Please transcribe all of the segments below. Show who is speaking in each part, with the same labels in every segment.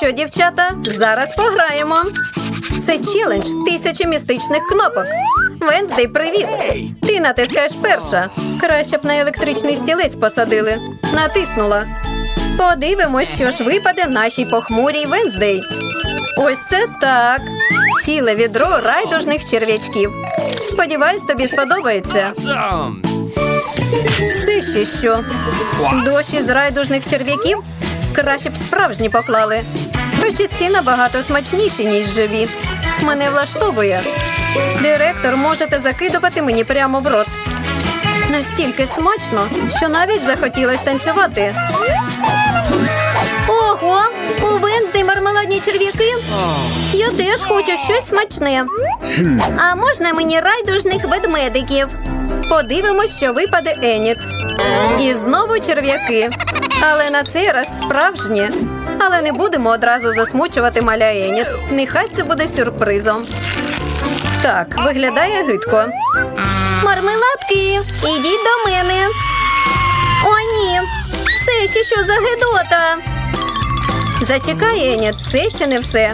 Speaker 1: що, дівчата, зараз пограємо. Це челендж тисячі містичних кнопок. Венздей, привіт! Ти натискаєш перша. Краще б на електричний стілець посадили. Натиснула. Подивимось, що ж випаде нашій похмурій Венздей. Ось це так. Ціле відро райдужних черв'ячків. Сподіваюсь, тобі сподобається. Це ще що? Дощі з райдужних черв'яків? Краще б справжні поклали. Хоча набагато смачніші, ніж живі. Мене влаштовує. Директор, можете закидувати мені прямо в рот. Настільки смачно, що навіть захотілось танцювати. Ого, у Венздей мармеладні черв'яки. Я теж хочу щось смачне. А можна мені райдужних ведмедиків? Подивимось, що випаде Еніт. І знову черв'яки. Але на цей раз справжні. Але не будемо одразу засмучувати маля Еніт. Нехай це буде сюрпризом. Так, виглядає гидко. Мармеладки, ідіть до мене. О, ні. Це ще що за гидота? Зачекай, Еніт, це ще не все.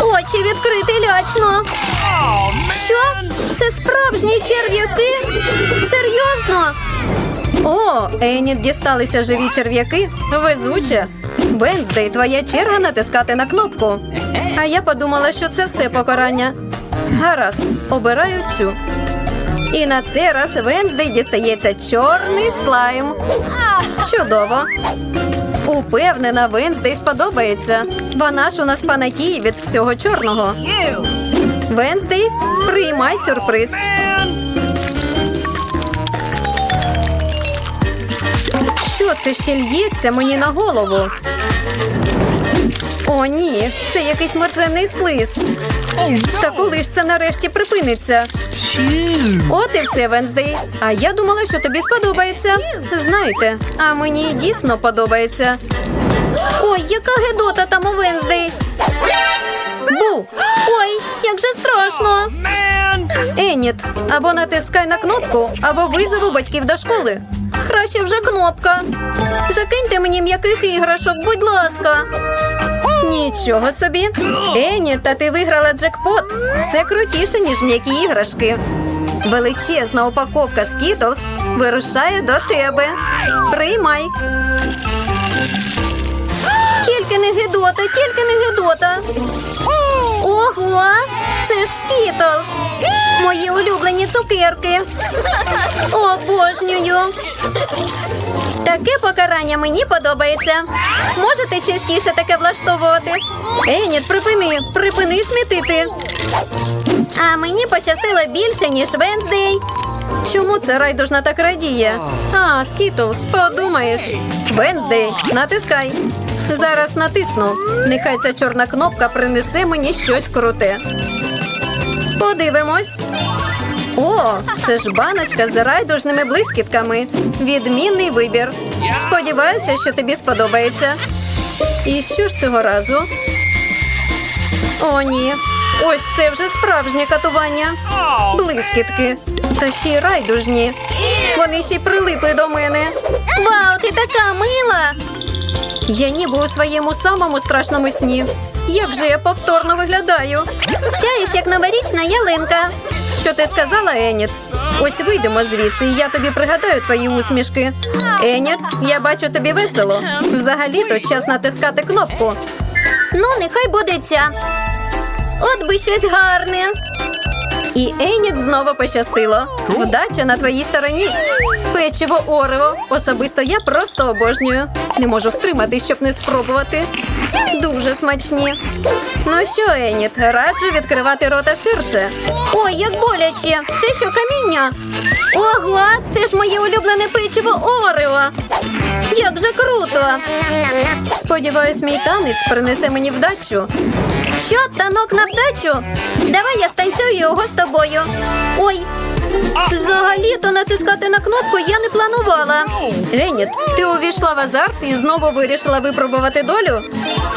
Speaker 1: Очі відкрити лячно. Що? Це справжні черв'яки? Серйозно? О, Еніт дісталися живі черв'яки. Везуче. Венздей, твоя черга натискати на кнопку. А я подумала, що це все покарання. Гаразд, обираю цю. І на цей раз Венздей дістається чорний слайм. Чудово. Упевнена, Венздей сподобається. Вона ж у нас фанатіє від всього чорного. Венздей, приймай сюрприз. Що це ще л'ється мені на голову? О, ні, це якийсь мерзенний слиз. Та коли ж це нарешті припиниться? От і все, Венздей. А я думала, що тобі сподобається. Знаєте, а мені дійсно подобається. Ой, яка гедота там у Венздей. Бу! Ой, як же страшно. Еніт, або натискай на кнопку, або визову батьків до школи. Краще вже кнопка. Закиньте мені м'яких іграшок, будь ласка. Нічого собі. Еніт, та ти виграла джекпот. Це крутіше, ніж м'які іграшки. Величезна упаковка Skittles вирушає до тебе. Приймай. Тільки не гидота, тільки не гидота. Ого, це ж Скітлз. Мої улюблені цукерки. Обожнюю. Таке покарання мені подобається. Можете частіше таке влаштовувати. Еніт, припини, припини смітити. А мені пощастило більше, ніж Венздей. Чому це райдужна так радіє? А, Скітлз, подумаєш. Венздей, натискай. Зараз натисну. Нехай ця чорна кнопка принесе мені щось круте. Подивимось. О, це ж баночка з райдужними блискітками. Відмінний вибір. Сподіваюся, що тобі сподобається. І що ж цього разу? О, ні. Ось це вже справжнє катування. Блискітки. Та ще й райдужні. Вони ще й прилипли до мене. Вау, ти така мила! Я ніби у своєму самому страшному сні. Як же я повторно виглядаю? Сяєш, як новорічна ялинка. Що ти сказала, Еніт? Ось вийдемо звідси, і я тобі пригадаю твої усмішки. Еніт, я бачу тобі весело. Взагалі-то час натискати кнопку. Ну, нехай буде ця. От би щось гарне. І Еніт знову пощастило. Вдача на твоїй стороні. Печиво Орео. Особисто я просто обожнюю. Не можу втримати, щоб не спробувати. Дуже смачні. Ну що, Еніт, раджу відкривати рота ширше. Ой, як боляче! Це що каміння? Ого, це ж моє улюблене печиво Орео. Як же круто! Сподіваюсь, мій танець принесе мені вдачу. Що, танок на вдачу? Давай я станцюю його з тобою. Ой, взагалі-то натискати на кнопку я не планувала. Еніт, ти увійшла в азарт і знову вирішила випробувати долю?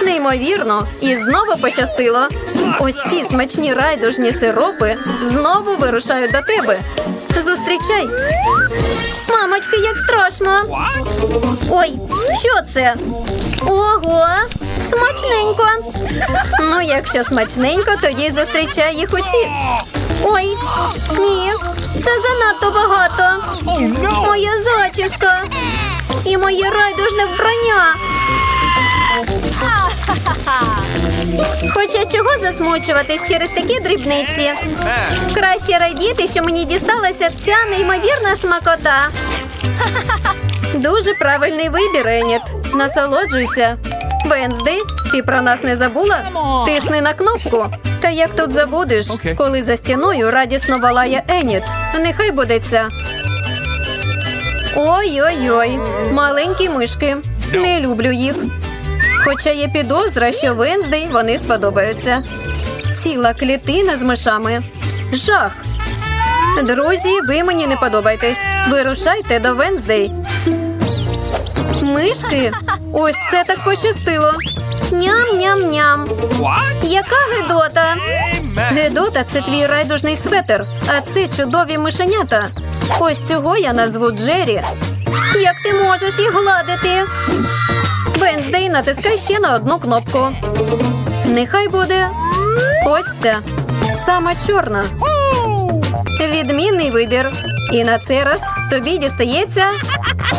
Speaker 1: Неймовірно, і знову пощастило. Ось ці смачні райдужні сиропи знову вирушають до тебе. Зустрічай. Мамочки, як страшно. Ой, що це? Ого. Смачненько. Ну, якщо смачненько, тоді зустрічай їх усі. Ой, ні, це занадто багато. Моя зачіска і моє райдужне вбрання. Хоча чого засмучуватись через такі дрібниці? Краще радіти, що мені дісталася ця неймовірна смакота. Дуже правильний вибір, Еніт. Насолоджуйся. Венздей, ти про нас не забула? Тисни на кнопку. Та як тут забудеш, коли за стіною радісно валає Еніт. Нехай буде ця. Ой-ой-ой, маленькі мишки. Не люблю їх. Хоча є підозра, що Венздей вони сподобаються. Ціла клітина з мишами. Жах. Друзі, ви мені не подобаєтесь. Вирушайте до Венздей. Мишки? Ось це так пощастило. Ням-ням-ням. Яка гидота?
Speaker 2: Amen.
Speaker 1: Гедота це твій райдужний светер, а це чудові мишенята. Ось цього я назву Джері. Як ти можеш їх гладити? Венздей, натискай ще на одну кнопку. Нехай буде ось ця. Сама чорна. Відмінний вибір. І на цей раз тобі дістається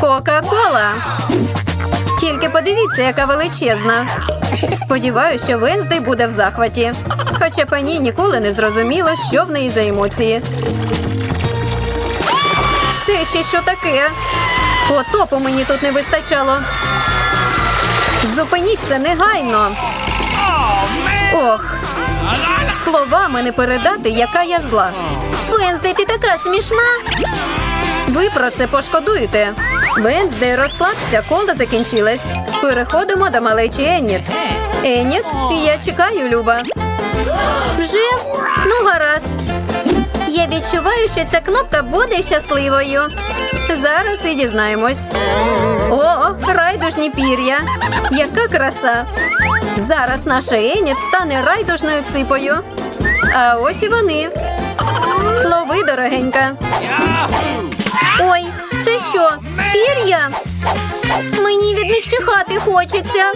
Speaker 1: Кока-Кола. Тільки подивіться, яка величезна. Сподіваюся, що Венздей буде в захваті. Хоча пані ніколи не зрозуміла, що в неї за емоції. Це ще що таке? Потопу мені тут не вистачало. Зупиніться негайно. Ох, словами не передати, яка я зла. Венздей, ти така смішна. Ви про це пошкодуєте. Венздей, розслабся, кола закінчилась. Переходимо до малечі Еніт. Еніт, я чекаю, Люба. Вже? Ну, гаразд. Я відчуваю, що ця кнопка буде щасливою. Зараз і дізнаємось. О, райдужні пір'я. Яка краса! Зараз наша Еніт стане райдужною ципою. А ось і вони. Лови, дорогенька. Ой, це що? Пір'я? Мені від них чихати хочеться.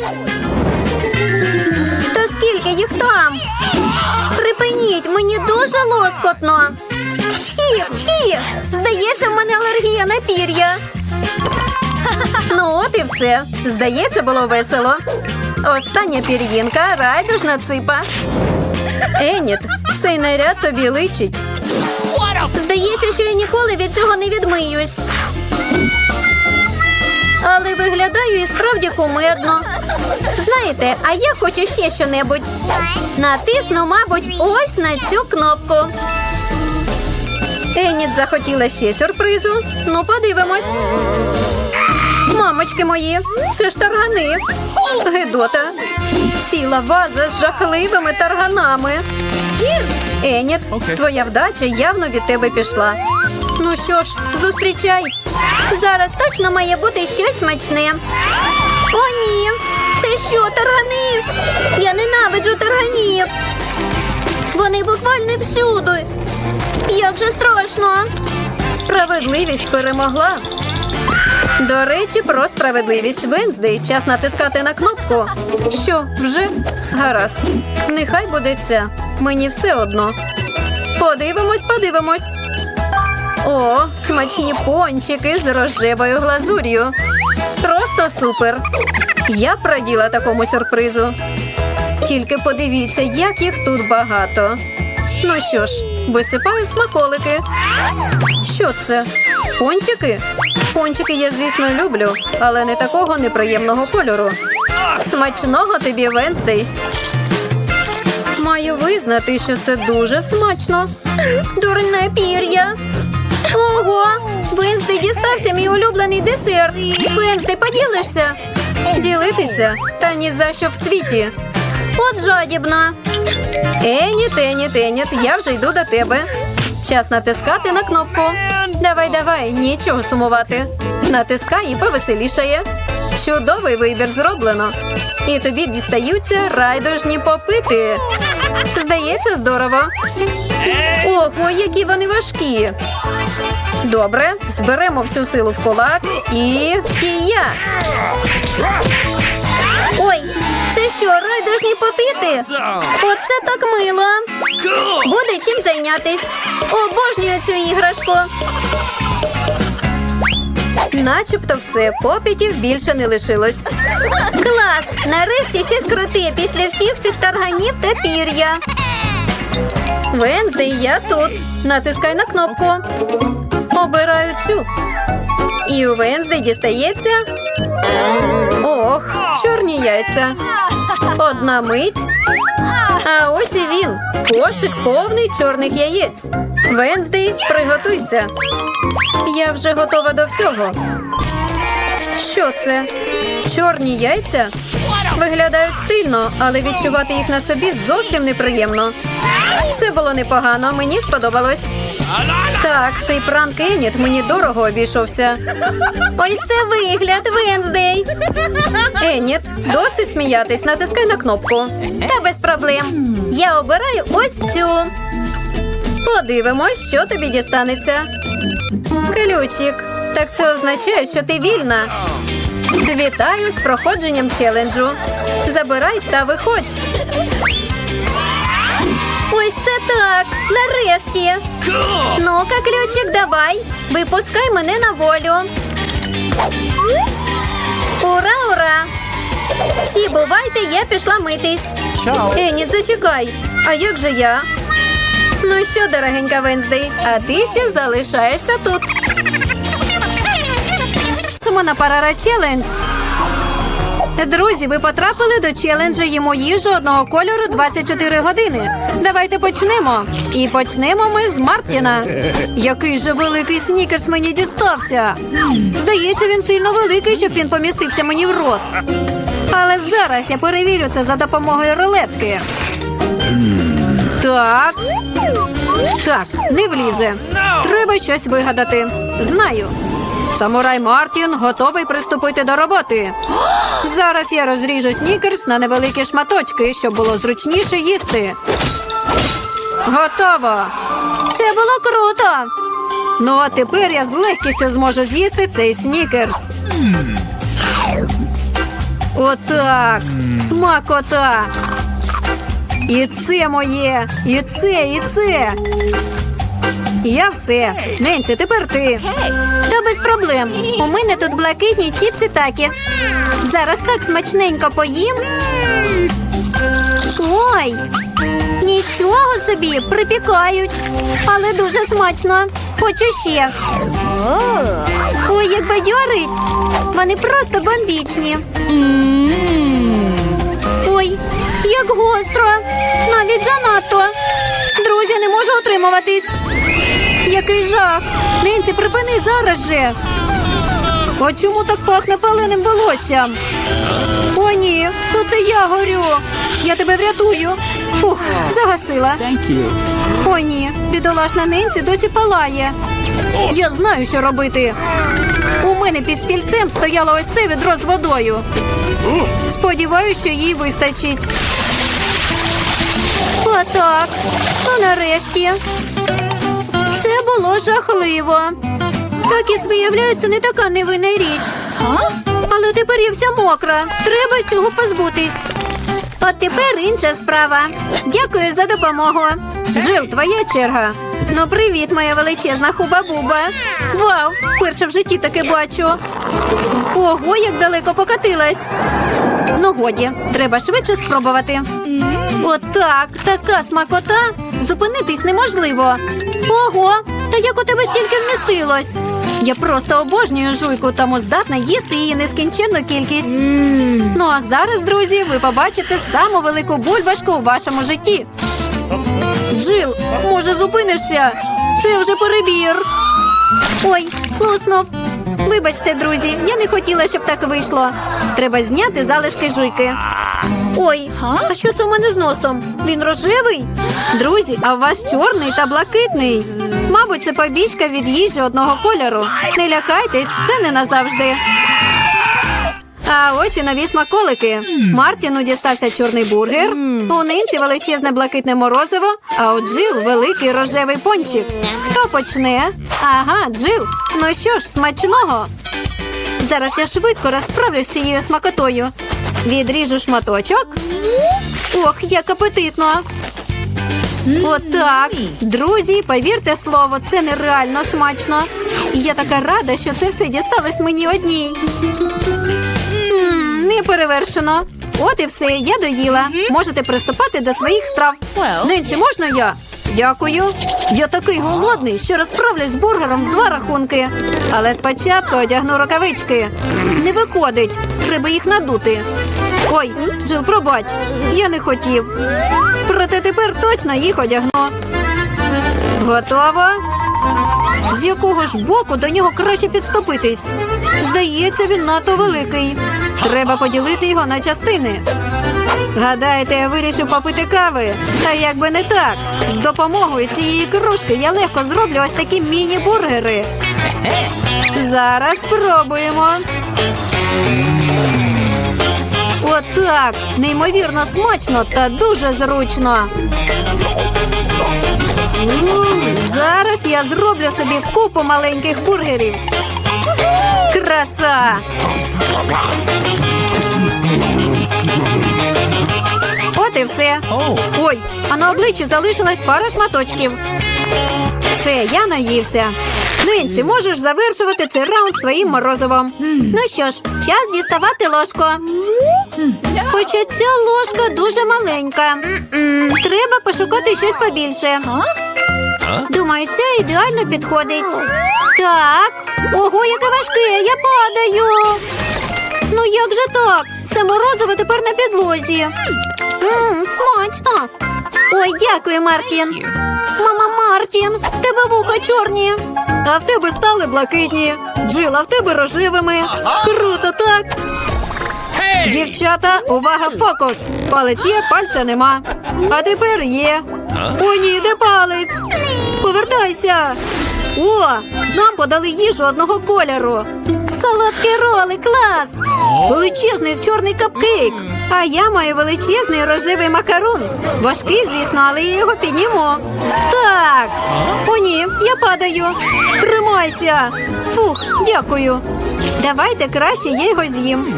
Speaker 1: Та скільки їх там? Припиніть, мені дуже лоскотно. Вчі, вчі! Здається, в мене алергія на пір'я. Ну, от і все. Здається, було весело. Остання пір'їнка райдужна ципа. Еніт, цей наряд тобі личить. Здається, що я ніколи від цього не відмиюсь. Але виглядаю і справді кумедно. Знаєте, а я хочу ще щонебудь. Натисну, мабуть, ось на цю кнопку. Еніт захотіла ще сюрпризу. Ну, подивимось. Мамочки мої, це ж таргани. Гедота. Ціла ваза з жахливими тарганами. Еніт, твоя вдача явно від тебе пішла. Ну що ж, зустрічай. Зараз точно має бути щось смачне. О, ні. Це що, таргани? Я ненавиджу тарганів. Вони буквально всюди. Як же страшно. Справедливість перемогла. До речі, про справедливість Венздей. Час натискати на кнопку. Що, вже? Гаразд. Нехай буде ця. Мені все одно. Подивимось, подивимось. О, смачні пончики з рожевою глазур'ю. Просто супер. Я б раділа такому сюрпризу. Тільки подивіться, як їх тут багато. Ну що ж, висипаю смаколики. Що це? Пончики? Пончики я, звісно, люблю, але не такого неприємного кольору. Смачного тобі, Венздей. Маю визнати, що це дуже смачно. Дурне пір'я. Ого! Венздей дістався мій улюблений десерт. Венздей, поділишся? Ділитися? Та ні за що в світі. От жадібна. Еніт, Еніт, Еніт, я вже йду до тебе. Час натискати на кнопку. Давай, давай, нічого сумувати. Натискай і повеселішає. Чудовий вибір зроблено. І тобі дістаються райдужні попити. Здається, здорово. Ого, які вони важкі. Добре, зберемо всю силу в кулак і кія. Ой, це що, і попіти.
Speaker 2: Awesome.
Speaker 1: Оце так мило. Буде чим зайнятись. Обожнюю цю іграшку. Начебто все, попітів більше не лишилось. Клас! Нарешті щось круте після всіх цих тарганів та пір'я. Венздей, я тут. Натискай на кнопку. Обираю цю. І у Венздей дістається. Ох, чорні яйця. Одна мить. А ось і він. Кошик повний чорних яєць. Венздей, приготуйся. Я вже готова до всього. Що це? Чорні яйця? Виглядають стильно, але відчувати їх на собі зовсім неприємно. Це було непогано, мені сподобалось. Так, цей пранк Еніт мені дорого обійшовся. Ось це вигляд, Венздей. Еніт, досить сміятись, натискай на кнопку. Та без проблем. Я обираю ось цю. Подивимось, що тобі дістанеться. Ключик. Так це означає, що ти вільна. Вітаю з проходженням челенджу. Забирай та виходь. Ось це так. Нарешті. Ну-ка, ключик, давай. Випускай мене на волю. Ура, ура! Всі бувайте, я пішла митись.
Speaker 2: Чао.
Speaker 1: Еніт, зачекай. А як же я? Ну що, дорогенька Венздей, а ти ще залишаєшся тут. Симона Парара челендж. Друзі, ви потрапили до челенджу їмо їжу одного кольору 24 години. Давайте почнемо. І почнемо ми з Мартіна. Який же великий снікерс мені дістався. Здається, він сильно великий, щоб він помістився мені в рот. Але зараз я перевірю це за допомогою рулетки. Так. Так, не влізе. Треба щось вигадати. Знаю. Самурай Мартін готовий приступити до роботи. Зараз я розріжу снікерс на невеликі шматочки, щоб було зручніше їсти. Готово. Це було круто. Ну а тепер я з легкістю зможу з'їсти цей снікерс. Отак. Смакота. І це моє, і це, і це. Я все. Ненці, тепер ти. Та без проблем. У мене тут блакитні чіпси такіс. Зараз так смачненько поїм. Ой, нічого собі, припікають. Але дуже смачно. Хочу ще. Ой, як бадьорить. Вони просто бомбічні. Як гостро. Навіть занадто. Друзі, не можу утримуватись. Який жах! Ненці, припини зараз же. А чому так пахне паленим волоссям? О, ні, то це я горю. Я тебе врятую. Фух, загасила. О, ні, бідолашна Ненці досі палає. Я знаю, що робити. У мене під стільцем стояло ось це відро з водою. Сподіваюся, що їй вистачить. Отак. А нарешті. Це було жахливо. Такіс, виявляється, не така невинна річ. Але тепер я вся мокра. Треба цього позбутись. От тепер інша справа. Дякую за допомогу. Джил, твоя черга. Ну, привіт, моя величезна хуба-буба. Вау! Перше в житті таке бачу. Ого, як далеко покатилась. Ну, годі, треба швидше спробувати. Отак, така смакота. Зупинитись неможливо. Ого, та як у тебе стільки вмістилось? Я просто обожнюю жуйку, тому здатна їсти її нескінченну кількість. Ну а зараз, друзі, ви побачите саму велику бульбашку у вашому житті. Джил, може, зупинишся? Це вже перебір. Ой, луснув. Вибачте, друзі, я не хотіла, щоб так вийшло. Треба зняти залишки жуйки. Ой, а що це у мене з носом? Він рожевий? Друзі, а у вас чорний та блакитний. Мабуть, це побічка від їжі одного кольору. Не лякайтесь, це не назавжди. А ось і нові смаколики. Мартіну дістався чорний бургер, у нинці величезне блакитне морозиво, а у Джил великий рожевий пончик. Хто почне? Ага, Джил. Ну що ж, смачного. Зараз я швидко розправлюсь з цією смакотою. Відріжу шматочок. Ох, як апетитно. Отак. Друзі, повірте слово, це нереально смачно. І я така рада, що це все дісталось мені одній. М, Не перевершено. От і все, я доїла. Можете приступати до своїх страв. Ненці, можна я? Дякую. Я такий голодний, що розправлюсь з бургером в два рахунки. Але спочатку одягну рукавички. Не виходить. Треба їх надути. Ой, Джил, пробач, я не хотів. Проте тепер точно їх одягну. Готово? З якого ж боку до нього краще підступитись? Здається, він надто великий. Треба поділити його на частини. Гадаєте, я вирішив попити кави? Та як би не так. З допомогою цієї кружки я легко зроблю ось такі міні-бургери. Зараз спробуємо. Отак. Неймовірно смачно та дуже зручно. Зараз я зроблю собі купу маленьких бургерів. Краса! От і все. Ой, а на обличчі залишилась пара шматочків. Все, я наївся. Ненсі, можеш завершувати цей раунд своїм морозивом. Ну що ж, час діставати ложку. Хоча ця ложка дуже маленька. Треба пошукати щось побільше. Думаю, це ідеально підходить. Так. Ого, яке важке, я падаю. Ну як же так? Все морозиво тепер на підлозі. Мм, смачно. Ой, дякую, Мартін. Мама Мартін, в тебе вуха чорні. А в тебе стали блакитні. Джил, а в тебе рожевими. Круто, так? Дівчата, увага, фокус! Палець є, пальця нема. А тепер є. О, ні, де палець? Повертайся. О, нам подали їжу одного кольору. Солодкі роли, клас! Величезний чорний капкейк. А я маю величезний рожевий макарон. Важкий, звісно, але я його підніму. Так. О, ні, я падаю. Тримайся. Фух, дякую. Давайте краще я його з'їм.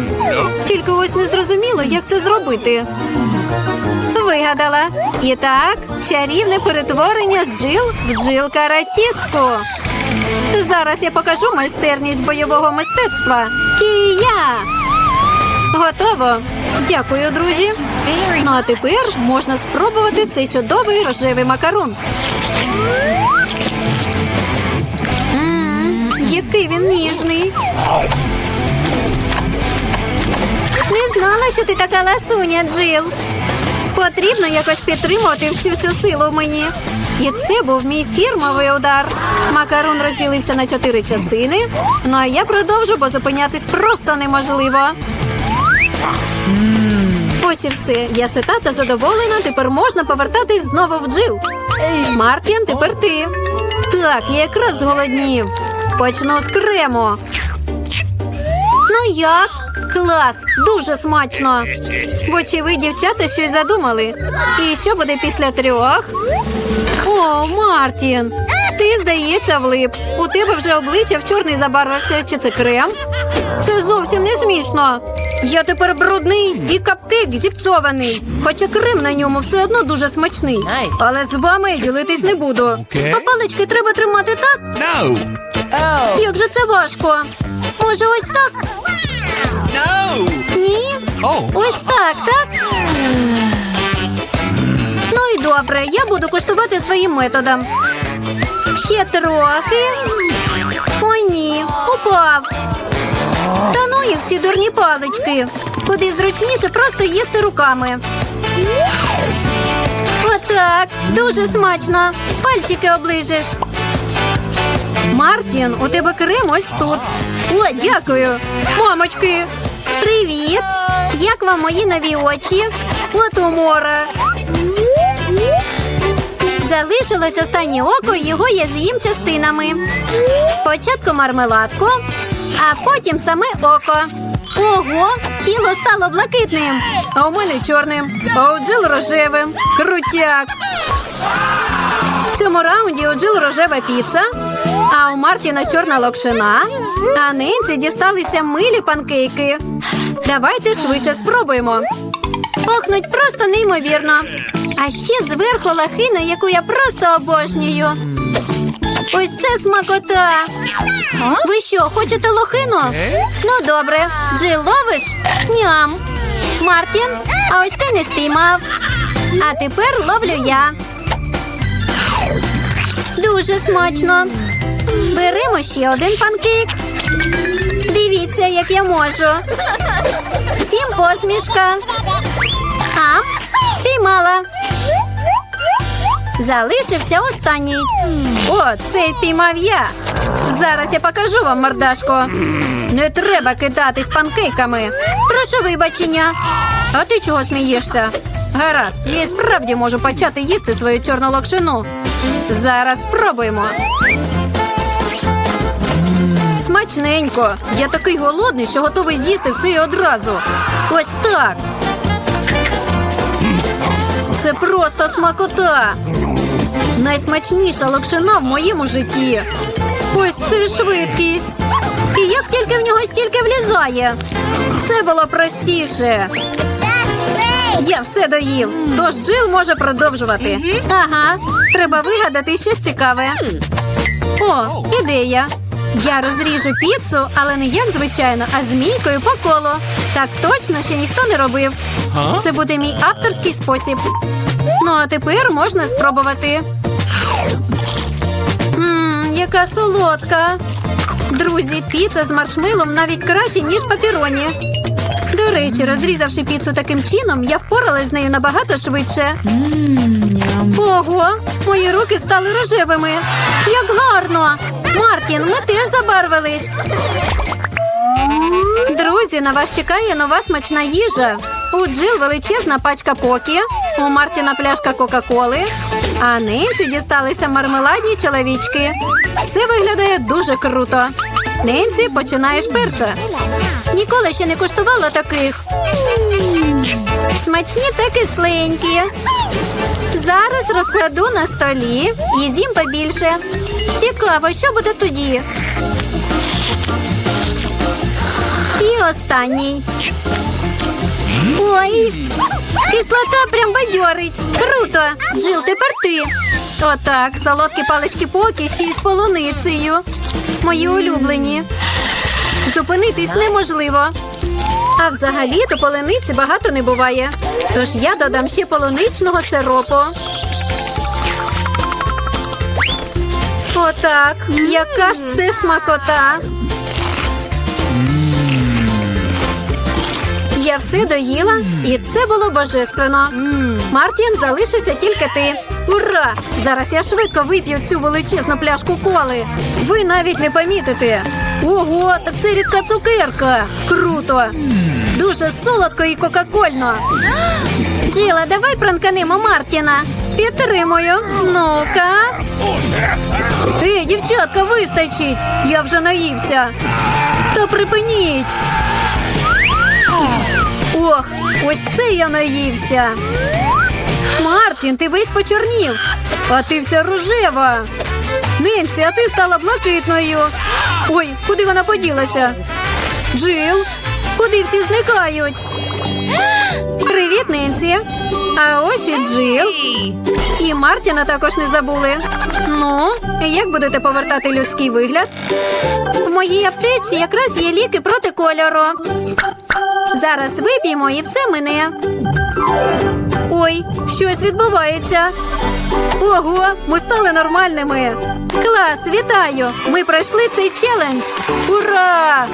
Speaker 1: Тільки ось не зрозуміло, як це зробити. Вигадала. І так, чарівне перетворення з джил в джил каратістку. Зараз я покажу майстерність бойового мистецтва. Кія! Готово. Дякую, друзі. Ну а тепер можна спробувати цей чудовий рожевий макарон. Мм, який він ніжний. Не знала, що ти така ласуня, Джил. Потрібно якось підтримувати всю цю силу в мені. І це був мій фірмовий удар. Макарон розділився на чотири частини. Ну а я продовжу, бо зупинятись просто неможливо. Ось і все. Я сита та задоволена. Тепер можна повертатись знову в джил. Мартін, тепер ти. Так, я якраз зголоднів. Почну з крему. Ну як? Клас, дуже смачно. Вочевидь, дівчата щось задумали. І що буде після трьох? О, Мартін, ти, здається, влип. У тебе вже обличчя в чорний забарвився. Чи це крем? Це зовсім не смішно. Я тепер брудний і капкейк зіпсований. Хоча крем на ньому все одно дуже смачний. Але з вами я ділитись не буду. А палички треба тримати так?
Speaker 2: No!
Speaker 1: Як же це важко? Може, ось так?
Speaker 2: No!
Speaker 1: Ні?
Speaker 2: Oh!
Speaker 1: Ось так, так? Ну і добре, я буду коштувати своїм методом. Ще трохи. О, ні, упав. Та ну їх ці дурні палички. Куди зручніше просто їсти руками. Отак, дуже смачно. Пальчики оближеш. Мартін, у тебе крем ось тут. О, дякую. Мамочки. Привіт. Як вам мої нові очі? От умора. Залишилось останнє око, його я з'їм частинами. Спочатку мармеладку, а потім саме око. Ого, тіло стало блакитним, а у мене чорним, а у Джил рожевим. Крутяк. В цьому раунді у Джил рожева піца, а у Мартіна чорна локшина, а Ненці дісталися милі панкейки. Давайте швидше спробуємо. Пахнуть просто неймовірно. А ще зверху лахина, яку я просто обожнюю. Ось це смакота. Ви що, хочете лохину? Ну добре. Джил, ловиш? Ням. Мартін, а ось ти не спіймав. А тепер ловлю я. Дуже смачно. Беремо ще один панкейк. Дивіться, як я можу. Всім посмішка. А, спіймала. Залишився останній. О, цей піймав я. Зараз я покажу вам мордашко. Не треба кидатись панкейками. Прошу вибачення. А ти чого смієшся? Гаразд, я і справді можу почати їсти свою чорну локшину. Зараз спробуємо. Смачненько. Я такий голодний, що готовий з'їсти все і одразу. Ось так. Це просто смакота. Найсмачніша локшина в моєму житті. Ось це швидкість. І як тільки в нього стільки влізає. Все було простіше. Я все доїв, тож Джил може продовжувати. Ага, треба вигадати щось цікаве. О, ідея. Я розріжу піцу, але не як звичайно, а змійкою по колу. Так точно ще ніхто не робив. Це буде мій авторський спосіб. Ну а тепер можна спробувати. Ммм, яка солодка. Друзі, піца з маршмелом навіть краще, ніж папіроні. До речі, розрізавши піцу таким чином, я впоралась з нею набагато швидше. Ого, мої руки стали рожевими. Як гарно! Мартін, ми теж забарвились. Друзі, на вас чекає нова смачна їжа. У Джил величезна пачка покі, у Мартіна пляшка Кока-Коли, а Ненсі дісталися мармеладні чоловічки. Все виглядає дуже круто. Ненсі, починаєш перша. Ніколи ще не куштувала таких. Смачні та кисленькі. Зараз розкладу на столі і з'їм побільше. Цікаво, що буде тоді. І останній. Ой, кислота прям бадьорить. Круто! Джил, тепер ти. Отак, солодкі палички поки ще полуницею. Мої улюблені. Зупинитись неможливо. А взагалі то полениці багато не буває. Тож я додам ще полуничного сиропу. Отак. Яка ж це смакота. Я все доїла, і це було божественно. Мартін залишився тільки ти. Ура! Зараз я швидко вип'ю цю величезну пляшку коли. Ви навіть не помітите. Ого, так це рідка цукерка. Круто! Дуже солодко і кока-кольно. Джила, давай пранканемо Мартіна. Підтримую. Ну-ка. Ей, дівчатка, вистачить. Я вже наївся. Та припиніть. Ох, ось це я наївся. Мартін, ти весь почорнів, а ти вся рожева. Ненсі, а ти стала блакитною. Ой, куди вона поділася? Джил, куди всі зникають? Привіт, Ненсі. А ось і Джил. І Мартіна також не забули. Ну, як будете повертати людський вигляд? В моїй аптеці якраз є ліки проти кольору. Зараз вип'ємо і все мине. Ой, щось відбувається. Ого, ми стали нормальними. Клас, вітаю! Ми пройшли цей челендж. Ура!